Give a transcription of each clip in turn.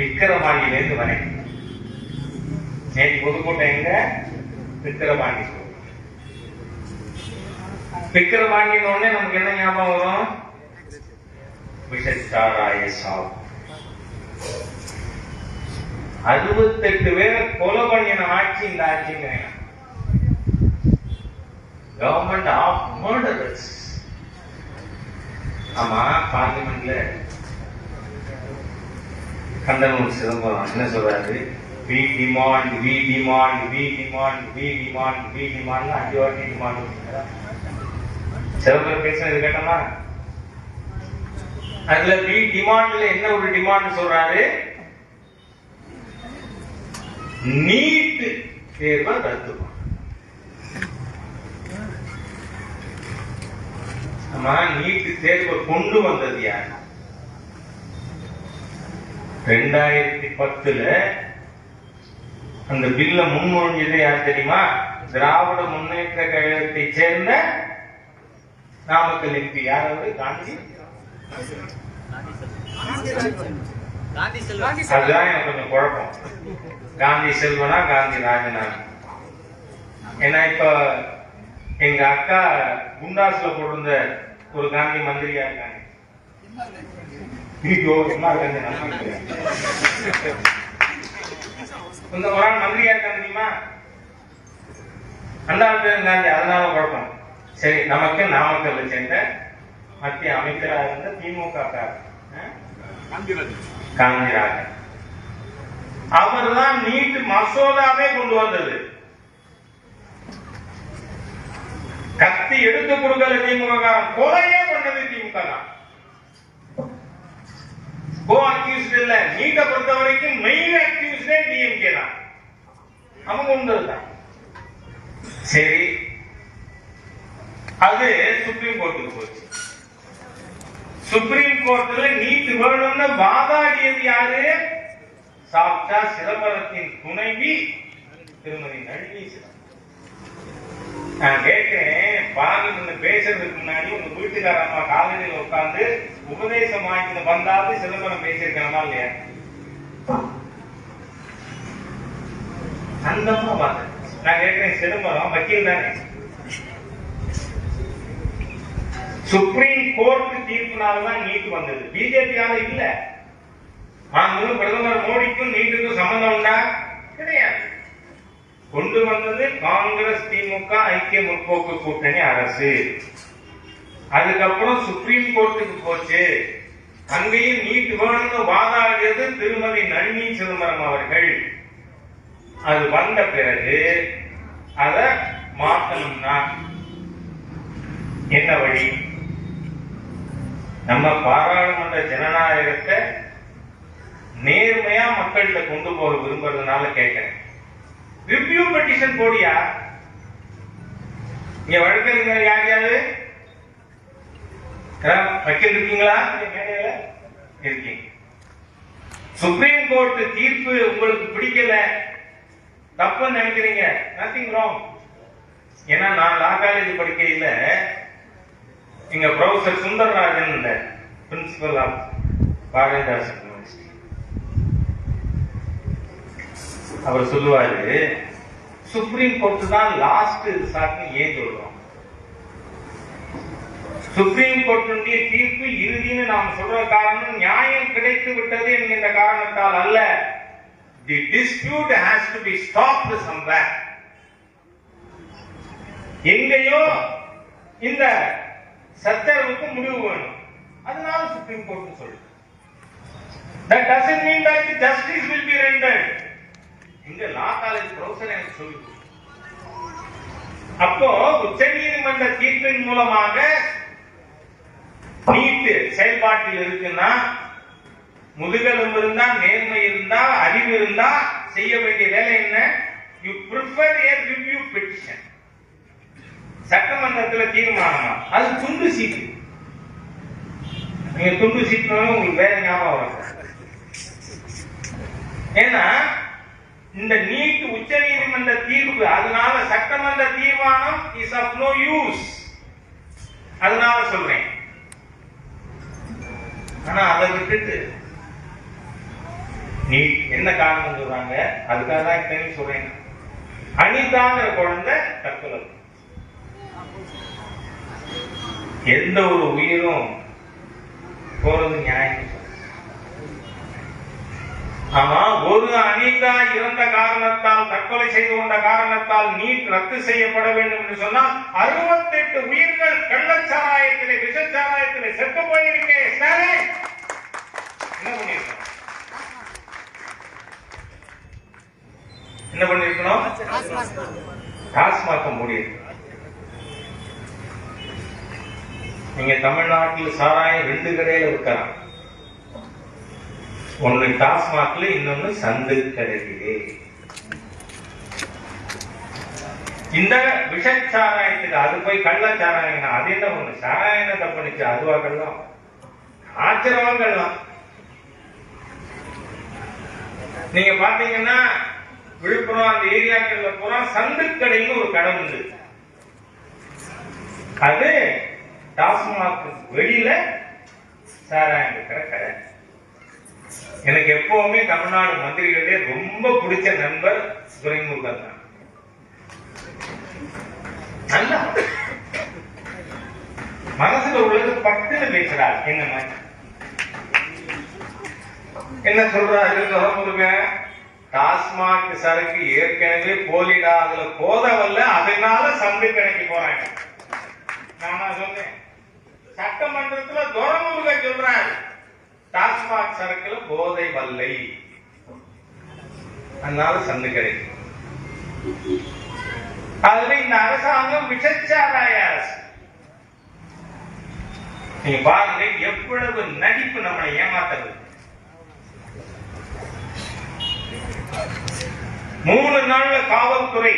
விக்கிரவாண்டியிலேருந்து வரேன். நேற்று பொதுக்கூட்டம் எங்க? விக்கிரவாண்டி. விக்கிரவாண்டின உடனே நமக்கு என்ன ஞாபகம் வரும்? விஷச்சாராய சாவு. அறுபத்தெட்டு பேரை கொலை பண்ணின ஆட்சி இந்த ஆட்சிங்கிறேன் கவர்மெண்ட் ஆஃப் மர்டரர்ஸ் ஆமா பார்லிமெண்ட்ல கந்தனூர் சிதம்பரம் என்ன சொல்றாரு? We demand we demand we demand we demand we demand அஞ்சு வாட்டி டிமாண்ட் சிதம்பரம் பேசுறது கேட்டோமா? அதுல வி டிமாண்ட்ல என்ன ஒரு டிமாண்ட் சொல்றாரு? நீட் தேர்வை ரத்து ஆமா நீட் தேர்வை கொண்டு வந்தது யாரு? ரெண்டாயிரத்தி பத்துல அந்த பில்ல முன்மொழிஞ்சது யார் தெரியுமா? திராவிட முன்னேற்ற கழகத்தை சேர்ந்த நாமக்கல் எம்பி. யார் அவரு? காந்தி? அதுதான் எனக்கு கொஞ்சம் குழப்பம். காந்தி செல்வனா காந்தி ராஜனா? ஏன்னா இப்ப எங்க அக்கா குண்டாஸ்ல போட்டிருந்த ஒரு காந்தி மந்திரியா இருக்காங்க. ஐயோ, என்ன இருக்காங்க இந்த ஒரு ஆள் மந்திரியா இருக்க முடியுமா அந்த ஆள் பேரு காந்தி அதனால குழப்பம். சரி நமக்கு நாமக்கல்ல சேர்ந்த மத்திய அமைச்சராக இருந்த திமுக காரர். காந்திராஜன். அவர் தான் நீட் மசோதாவே கொண்டு வந்தது. கத்தி எடுத்து கொடுக்கல திமுக கொலையே பண்ணது திமுக தான். கோ அக்யூஸ்ட் இல்ல. நீட்டை பொறுத்த வரைக்கும் மெயின் அக்யூஸ்டே டிஎம்கே தான். அவங்க உண்டதுதான் சரி. அது சுப்ரீம் கோர்ட்டுக்கு போச்சு. சுப்ரீம் கோர்ட்ல நீட் வேணும்னு வாதாடியது யாரு? சாப்பிட்டா சிதம்பரத்தின் துணைவி திருமதி நளினி சிதம்பரம். நான் கேட்கிறேன் பார்லிமெண்ட் பேசுறதுக்கு முன்னாடி உங்க வீட்டுக்கார அம்மா காலனியில் உட்கார்ந்து உபதேசம் வாங்கிட்டு வந்தாலும் சிதம்பரம் பேசியிருக்கணுமா இல்லையா? அந்த அம்மா பார்த்தேன் நான் கேட்கிறேன் சிதம்பரம் வக்கீல் தானே? சுப்ரீம் கோர்ட் தீர்ப்பினால்தான் நீட் வந்தது. பிஜேபியால இல்ல. மாண்புமிகு பிரதமர் மோடிக்கும் நீட்டுக்கும் சம்பந்தம் உண்டா? கொண்டு வந்தது காங்கிரஸ் திமுக ஐக்கிய முற்போக்கு கூட்டணி அரசு. அதுக்கப்புறம் சுப்ரீம் கோர்ட்டுக்கு போச்சு. அங்கேயும் நீட் வேணும்னு வாதாடியது திருமதி நளினி சிதம்பரம் அவர்கள். அது வந்த பிறகு அத மாத்தணும்னா என்ன வழி? நம்ம பாராளுமன்ற ஜனநாயகத்தை நேர்மையா மக்கள்கிட்ட கொண்டு போக விரும்புறதுனால கேட்கிறேன் ரிவ்யூ பெட்டிஷன் போடியா? இங்க வழக்கறிஞர் யார் யாரு? யாராவது வக்கீல் இருக்கீங்களா? மேடையில இருக்கீங்க சுப்ரீம் கோர்ட் தீர்ப்பு உங்களுக்கு பிடிக்கல? தப்புன்னு நினைக்கிறீங்க. நத்திங் ராங் ஏன்னா நான் லா காலேஜ் படிக்கையில் எங்க ப்ரொஃபசர் சுந்தரராஜன் இல்ல பிரின்சிபல் ஆஃப் பாரதிதாசன் அவர் சொல்லுவாரு சுப்ரீம் கோர்ட் தான் லாஸ்ட் ரிசார்ட்னு ஏன் சொல்றோம்? சுப்ரீம் கோர்ட்டுடைய தீர்ப்பு இறுதின்னு நாம் சொல்ற காரணம் நியாயம் கிடைத்து விட்டது என்கின்ற காரணத்தால் அல்ல. The dispute has to be stopped somewhere எங்கேயோ இந்த சச்சரவுக்கு முடிவு வேணும். அதனால சுப்ரீம் கோர்ட் சொல்லுது. That doesn't mean that the justice will be rendered. இங்க லா காலேஜ் ப்ரொஃபசர் எனக்கு சொல்லி அப்போ உச்சநீதிமன்ற தீர்ப்பின் மூலமாக நீட் செயல்பாட்டில் இருக்குன்னா முதுகெலும்பு இருந்தா நேர்மை இருந்தா அறிவு இருந்தா செய்ய வேண்டிய வேலை என்ன? You prefer a review petition சட்டமன்றத்துல தீர்மானமா? அது துண்டு சீட்டு. நீங்க துண்டு சீட்டு உங்களுக்கு வேற ஞாபகம் வரும் ஏன்னா இந்த நீட் உச்ச நீதிமன்ற தீர்ப்பு அதனால சட்டமன்ற தீர்மானம் இஸ் ஆஃப் நோ யூஸ் அதனால சொல்றேன். ஆனா அதை விட்டுட்டு நீ என்ன காரணம் சொல்றாங்க? அதுக்காக தான் இத்தனை சொல்றேன். அனிதாங்கிற குழந்தை தற்கொலை. எந்த ஒரு உயிரும் போறது நியாயம். ஆமா ஒரு அனிதா இறந்த காரணத்தால் தற்கொலை செய்து கொண்ட காரணத்தால் நீட் ரத்து செய்யப்பட வேண்டும் என்று சொன்னால் அறுபத்தெட்டு உயிர்கள் கள்ளச்சாராயத்திலே விஷச்சாராயத்திலே செத்து போயிருக்கே ஸ்டாலின் என்ன பண்ணிருக்கணும் என்ன பண்ணிருக்கணும் டாஸ்மாக முடியும் நீங்க தமிழ்நாட்டில் சாராயம் ரெண்டு கடையில விற்கலாம் ஒன்னு டாஸ்மாக்ல இன்னொன்னு சந்து கடையிலே. இந்த விஷச்சாராயத்துக்கு அது போய் கள்ளச்சாராயம் அது என்ன ஒண்ணு? சாராயம் என்ன அதுவா கள்ளம் ஆச்சரியமா கள்ளம் நீங்க பாத்தீங்கன்னா விழுப்புரம் அந்த ஏரியாக்கள்ல பூரா சந்துக்கடைன்னு ஒரு கடை உண்டு. அது டாஸ்மாக் வெளியில சாராயம் இருக்கிற கடை. எனக்கு எப்பவுமே தமிழ்நாடு மந்திரிகளே ரொம்ப பிடிச்ச நண்பர் துரைமுருகன் தான். நல்லா. மனசுல உள்ளது பட்டுன்னு பேசுறாரு. என்ன மாதிரி? என்ன சொல்றாரு துரைமுருகன்? டாஸ்மாக் சரக்கு ஏற்கனவே போலிடா அதுல போதவல்ல அதனால சம்பி கடைக்கு போறாங்க. நான் சொன்னேன். சட்டமன்றத்துல துரைமுருகன் சொல்றாரு. டாஸ்மாக் சரக்குல போதை வல்லை. அதனால சந்து கிடைக்கும் அதுல இந்த அரசாங்கம் விஷச்சாராய நீங்க பாருங்க எவ்வளவு நடிப்பு நம்மளை ஏமாத்தது. மூணு நாள்ல காவல்துறை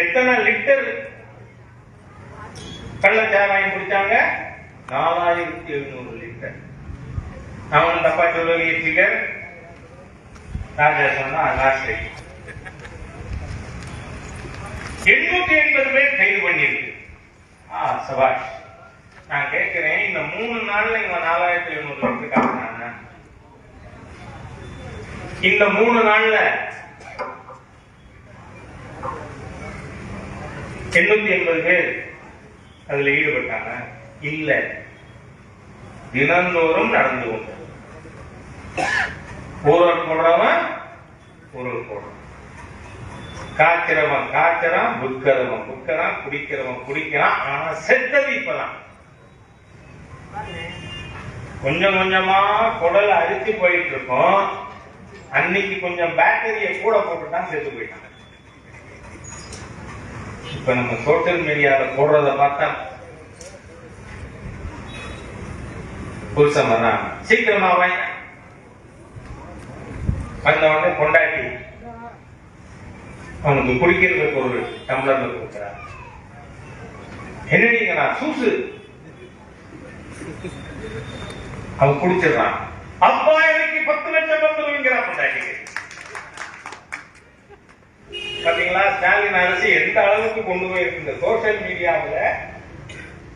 எத்தனை லிட்டர் கள்ளச்சாராயம் குடிச்சாங்க? நாலாயிரத்தி எழுநூறு நான் அவன் தப்பா சொல்லலையே ஃபிகர் ராஜா சொன்னா லாஸ்ட் எண்ணூத்தி எண்பது பேர் கைது பண்ணிருக்கு ஆ சபாஷ் நான் கேட்கிறேன் இந்த மூணு நாள்ல இவன் நாலாயிரத்தி எழுநூறு பேருக்கு காட்டினாங்க இந்த மூணு நாள்ல எண்ணூத்தி எண்பது பேர் அதுல ஈடுபட்டாங்க இல்ல தினந்தோறும் நடந்து கொண்டு ஊழல் போடுறவன் பொருள் போடுறான். காய்க்கிறவன் காய்ச்சறான் புக்கிறவன் புக்கறான் குடிக்கிறவன் குடிக்கிறான். ஆனா செத்தது இப்பதான். கொஞ்சம் கொஞ்சமா குடல் அரிச்சு போயிட்டு இருக்கோம் அன்னைக்கு கொஞ்சம் பேட்டரியை கூட போட்டுட்டான் செத்து போயிட்டான். இப்ப நம்ம சோசியல் மீடியால போடுறத பார்த்தா புருஷன் தான் சீக்கிரமா வாங்க வந்த உடனே கொண்டாட்டி அவனுக்கு குடிக்கிறதுக்கு ஒரு டம்ளர்ல கொடுக்கிறார் என்ன சூசு. அவன் குடிச்சிடறான். அப்பா எனக்கு பத்து லட்சம் வந்துருவீங்கிறா கொண்டாட்டிக்கு பாத்தீங்களா? ஸ்டாலின் அரசு எந்த அளவுக்கு கொண்டு போயிருக்கு? இந்த சோசியல் மீடியாவில்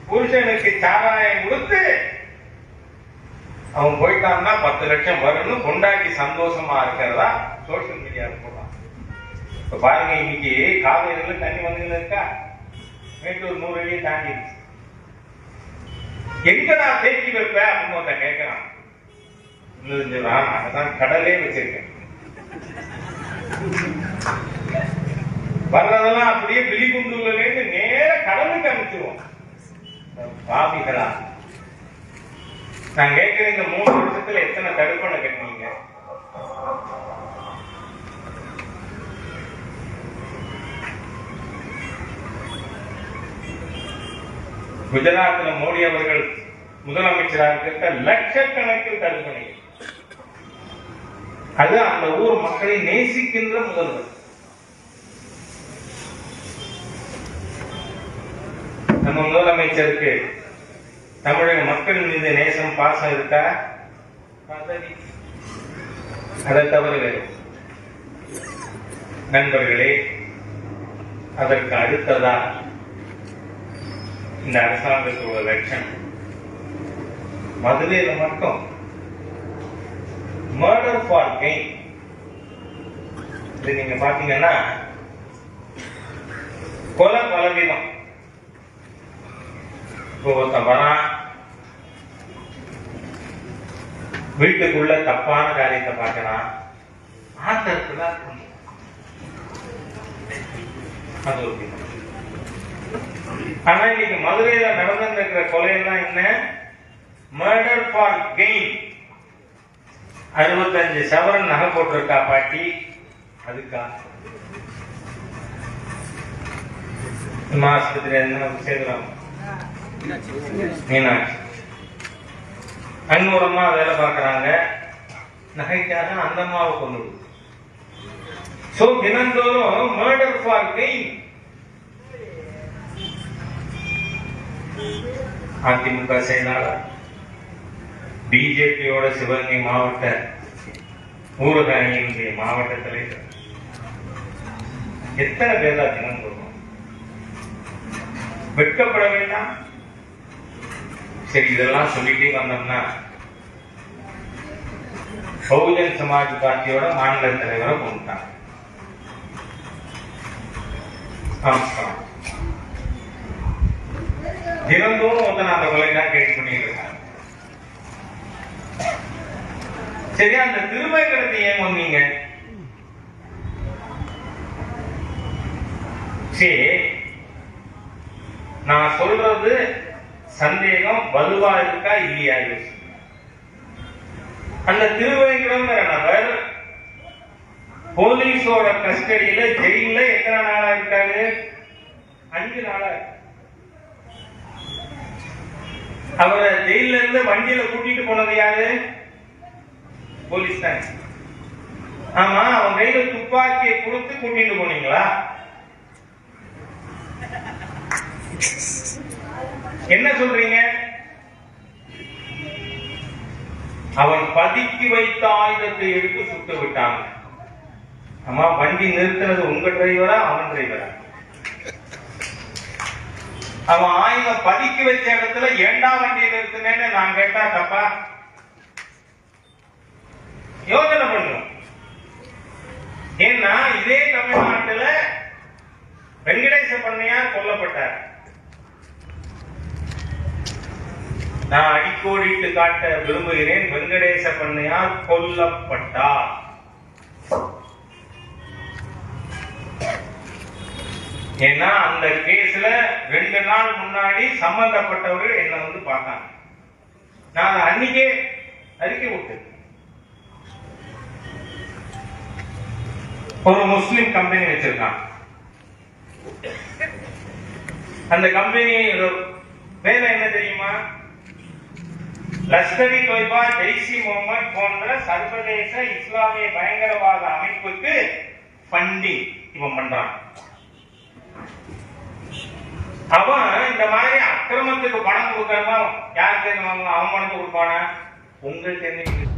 புருஷனுக்கு சாராயம் கொடுத்து அவன் போயிட்டான்னா பத்து லட்சம் வரும்னு கொண்டாடி சந்தோஷமா இருக்கிறதா சோசியல் மீடியாவில் போடுறான். இப்ப பாருங்க இன்னைக்கு காவேரியில தண்ணி வந்துன்னு இருக்கா? மேட்டூர் நூறு அடியை தாண்டி எங்கடா தேக்கி வைப்பேன் அப்படின்னு ஒருத்த கேட்கிறான் இன்னும் சொல்றான் அங்கதான் கடலே வச்சிருக்கேன். வர்றதெல்லாம் அப்படியே விழிகுண்டுல இருந்து நேர கடலுக்கு அனுப்பிச்சிருவோம். பாவிகளா. நான் கேட்கிற இந்த மூணு வருஷத்துல எத்தனை தடுப்பணை கட்டினீங்க? குஜராத்தில் மோடி அவர்கள் முதலமைச்சராக இருக்க லட்சக்கணக்கில் தடுப்பணை. அது அந்த ஊர் மக்களை நேசிக்கின்ற முதல்வர். நம்ம முதலமைச்சருக்கு தமிழக மக்கள் மீது நேசம் பாசம் இருக்கா? அதை தவறு நண்பர்களே அதற்கு அடுத்ததா இந்த அரசாங்கத்தோட லட்சணம் மதுரையில மட்டும். மர்டர் ஃபார் கெயின் இது நீங்க பாத்தீங்கன்னா கொலை பலவீனம். இப்போ ஒருத்தன் வரான் வீட்டுக்குள்ள தப்பான காரியத்தை பார்க்கலாம் ஆத்திரத்துல அது ஒரு ஆனா இன்னைக்கு மதுரையில நடந்திருக்கிற கொலையெல்லாம் என்ன? மர்டர் ஃபார் கெயின் அறுபத்தஞ்சு சவரன் நகை போட்டிருக்கா பாட்டி? அதுக்கா. நம்ம ஆஸ்பத்திரி என்ன சேர்க்கலாம். மீனாட்சி. அன்னூரம்மா வேலை பார்க்கறாங்க. நகைக்காக அந்த அம்மாவை கொண்டு சோ தினந்தோறும் மர்டர் ஃபார் கெயின் அதிமுக செயலாளர் பிஜேபியோட சிவகங்கை மாவட்ட ஊரக அணியினுடைய மாவட்ட தலைவர். எத்தனை பேர் தான் தினம் வெட்கப்பட வேண்டாம். சரி இதெல்லாம் சொல்லிட்டே வந்தோம்னா பகுஜன் சமாஜ் பார்ட்டியோட மாநில தலைவரை கொண்டுட்டாங்க. தினந்தோறும் வந்து நான் அந்த கொலை தான் கேட்டு பண்ணிட்டு சரி அந்த திருமங்கலத்தை ஏன் வந்தீங்க சரி நான் சொல்றது சந்தேகம் வலுவா இருக்கா இல்லையா அந்த திருவேங்கடம்ங்கிற நபர் போலீஸோட கஸ்டடியில ஜெயில எத்தனை நாளா இருக்காரு? அஞ்சு நாளா அவரை ஜெயில இருந்து வண்டியில கூட்டிட்டு போனது யாரு? போலீஸ் தான் ஆமா அவன் கையில துப்பாக்கியை கொடுத்து கூட்டிட்டு போனீங்களா? என்ன சொல்றீங்க? அவன் பதுக்கி வைத்த ஆயுதத்தை எடுத்து சுட்டு விட்டாங்க அம்மா வண்டி நிறுத்தினது உங்க டிரைவரா அவன் டிரைவரா? அவன் ஆயுதம் பதுக்கி வச்ச இடத்துல ஏண்டா வண்டியை நிறுத்தினேன்னு நான் கேட்டா தப்பா? யோசனை பண்ணும் ஏன்னா இதே தமிழ்நாட்டுல வெங்கடேச பண்ணையார் கொல்லப்பட்டார். நான் அடிக்கோடிட்டு காட்ட விரும்புகிறேன் வெங்கடேச பண்ணையார் கொல்லப்பட்டார். ஏன்னா அந்த கேஸ்ல ரெண்டு நாள் முன்னாடி சம்பந்தப்பட்டவர்கள் என்ன வந்து பார்த்தாங்க. நான் அன்னைக்கே அறிக்கை விட்டேன். ஒரு முஸ்லிம் கம்பெனி வச்சிருக்கான் அந்த கம்பெனி வேலை லஷ்கரி தொய்பா ஜெய்ஷி முகமது போன்ற சர்வதேச இஸ்லாமிய பயங்கரவாத அமைப்புக்கு ஃபண்டிங் இவன் பண்றான் அவன் இந்த மாதிரி அக்கிரமத்துக்கு பணம் கொடுக்கறதா யாருக்கு வாங்குவான் அவன் பணத்தை கொடுப்பானா உங்களுக்கு தெரிஞ்சு